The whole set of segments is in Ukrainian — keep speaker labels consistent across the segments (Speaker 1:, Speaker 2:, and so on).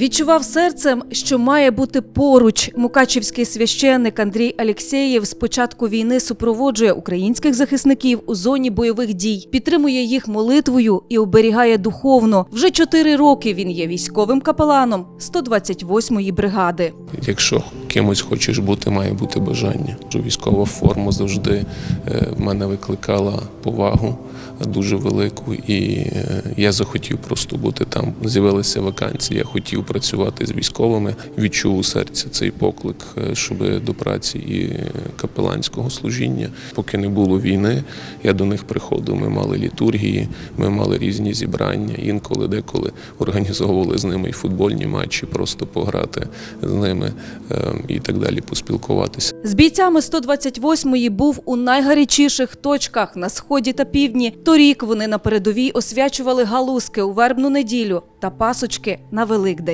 Speaker 1: Відчував серцем, що має бути поруч. Мукачівський священник Андрій Алєксєєв з початку війни супроводжує українських захисників у зоні бойових дій, підтримує їх молитвою і оберігає духовно. Вже чотири роки він є військовим капеланом 128-ї бригади.
Speaker 2: Якщо кимось хочеш бути, має бути бажання. Військова форма завжди е, в мене викликала повагу дуже велику, і е, я захотів просто бути там. З'явилися вакансії, я хотів працювати з військовими. Відчув у серці цей поклик, е, щоб до праці і капеланського служіння. Поки не було війни, я до них приходив. Ми мали літургії, ми мали різні зібрання. Інколи деколи організовували з ними і футбольні матчі, просто пограти з ними е, і так далі, поспілкуватися.
Speaker 1: З бійцями 128-ї був у найгарячіших точках на сході та півдні. Торік вони на передовій освячували галузки у вербну неділю та пасочки на Великдень.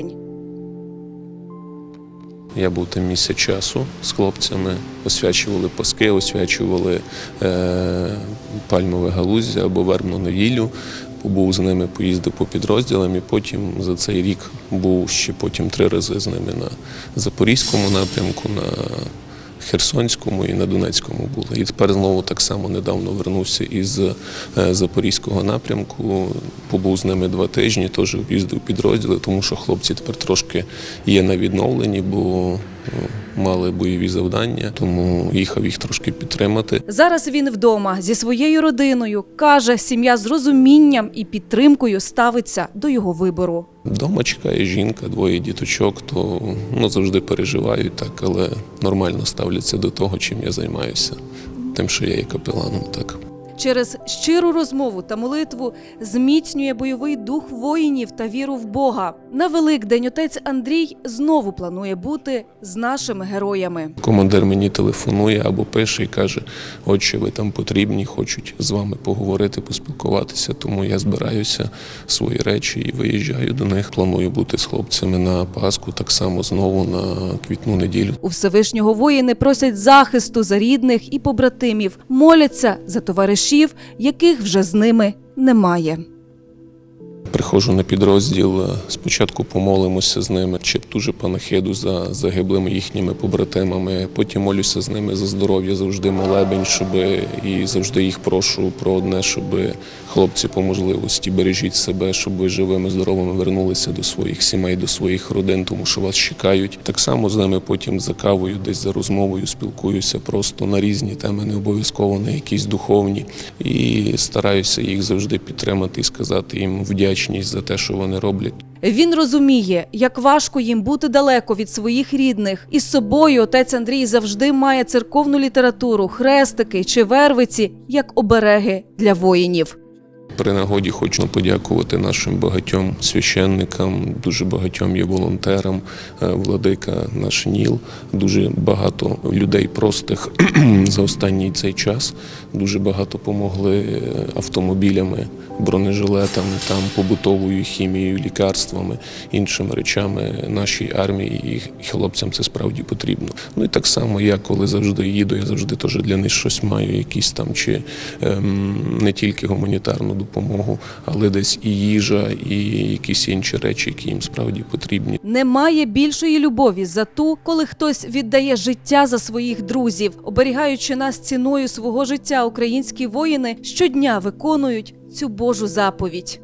Speaker 2: Я був там місяць часу з хлопцями, освячували паски, освячували е, пальмове галуздя або вербну невілю. Був з ними, поїздив по підрозділам і потім за цей рік був ще потім три рази з ними на Запорізькому напрямку, на Херсонському і на Донецькому були. І тепер знову так само недавно вернувся із е, Запорізького напрямку. Побув з ними два тижні, теж об'їздив підрозділи, тому що хлопці тепер трошки є на відновленні, бо мали бойові завдання, тому їхав їх трошки підтримати.
Speaker 1: Зараз він вдома зі своєю родиною. Каже, сім'я з розумінням і підтримкою ставиться до його вибору.
Speaker 2: Дома чекає жінка, двоє діточок, то ну, завжди переживають так, але нормально ставляться до того, чим я займаюся, тим, що я є капеланом. Так.
Speaker 1: Через щиру розмову та молитву зміцнює бойовий дух воїнів та віру в Бога. На Великдень отець Андрій знову планує бути з нашими героями.
Speaker 2: Командир мені телефонує або пише і каже: отче, ви там потрібні, хочуть з вами поговорити, поспілкуватися. Тому я збираюся свої речі і виїжджаю до них. Планую бути з хлопцями на Пасху, так само знову на квітну неділю.
Speaker 1: У Всевишнього воїни просять захисту за рідних і побратимів, моляться за товаришів, яких вже з ними немає.
Speaker 2: Приходжу на підрозділ. е, Спочатку помолимося з ними, чи дуже панахиду за загиблими їхніми побратимами. Потім молюся з ними за здоров'я, завжди молебень, щоб і завжди їх прошу про одне, щоб хлопці по можливості бережіть себе, щоб ви живими, здоровими вернулися до своїх сімей, до своїх родин, тому що вас чекають. Так само з ними потім за кавою, десь за розмовою спілкуюся просто на різні теми, не обов'язково на якісь духовні. І стараюся їх завжди підтримати і сказати їм вдячність за те, що вони роблять.
Speaker 1: Він розуміє, як важко їм бути далеко від своїх рідних. І з собою отець Андрій завжди має церковну літературу, хрестики чи вервиці як обереги для воїнів.
Speaker 2: При нагоді хочу подякувати нашим багатьом священникам, дуже багатьом є волонтерам, е, владика наш Ніл. Дуже багато людей простих за останній цей час. Дуже багато помогли е, автомобілями, бронежилетами, там побутовою хімією, лікарствами, іншими речами нашій армії і хлопцям це справді потрібно. Ну і так само я, коли завжди їду, я завжди теж для них щось маю, якісь там чи ем, не тільки гуманітарну допомогу, але десь і їжа, і якісь інші речі, які їм справді потрібні.
Speaker 1: Немає більшої любові за ту, коли хтось віддає життя за своїх друзів, оберігаючи нас ціною свого життя, українські воїни щодня виконують цю Божу заповідь.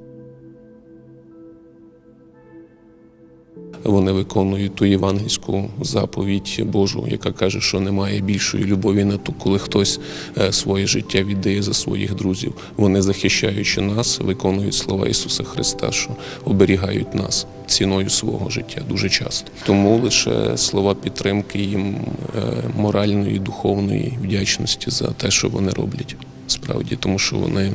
Speaker 2: Вони виконують ту євангельську заповідь Божу, яка каже, що немає більшої любові на ту, коли хтось е, своє життя віддає за своїх друзів. Вони, захищаючи нас, виконують слова Ісуса Христа, що оберігають нас ціною свого життя дуже часто. Тому лише слова підтримки їм е, моральної, духовної вдячності за те, що вони роблять. Справді, тому що вони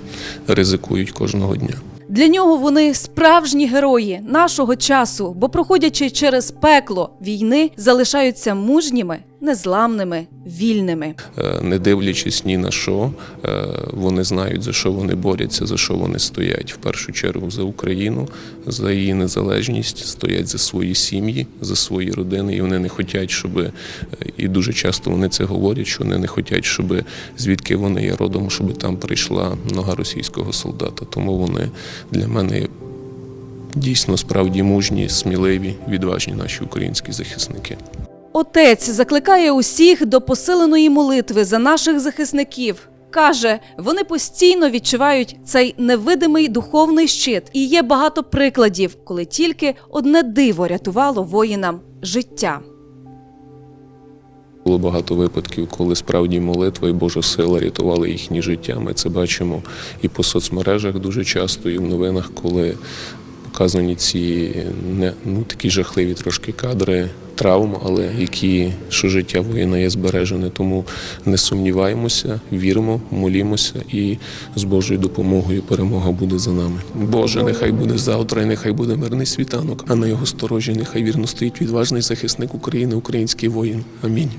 Speaker 2: ризикують кожного дня.
Speaker 1: Для нього вони справжні герої нашого часу, бо проходячи через пекло війни, залишаються мужніми, незламними, вільними.
Speaker 2: Е, не дивлячись ні на що, е, вони знають, за що вони борються, за що вони стоять. В першу чергу за Україну, за її незалежність, стоять за свої сім'ї, за свої родини. І вони не хочуть, щоб е, і дуже часто вони це говорять, що вони не хочуть, щоб звідки вони є родом, щоб там прийшла нога російського солдата. Тому вони для мене дійсно справді мужні, сміливі, відважні наші українські захисники.
Speaker 1: Отець закликає усіх до посиленої молитви за наших захисників. Каже, вони постійно відчувають цей невидимий духовний щит, і є багато прикладів, коли тільки одне диво рятувало воїнам життя.
Speaker 2: Було багато випадків, коли справді молитва і Божа сила рятували їхні життя. Ми це бачимо і по соцмережах дуже часто, і в новинах, коли показані ці ну такі жахливі трошки кадри травм, але які що життя воїна є збережене. Тому не сумніваємося, віримо, молімося, і з Божою допомогою перемога буде за нами. Боже, нехай буде завтра, і нехай буде мирний світанок, а на його сторожі нехай вірно стоїть відважний захисник України, український воїн. Амінь.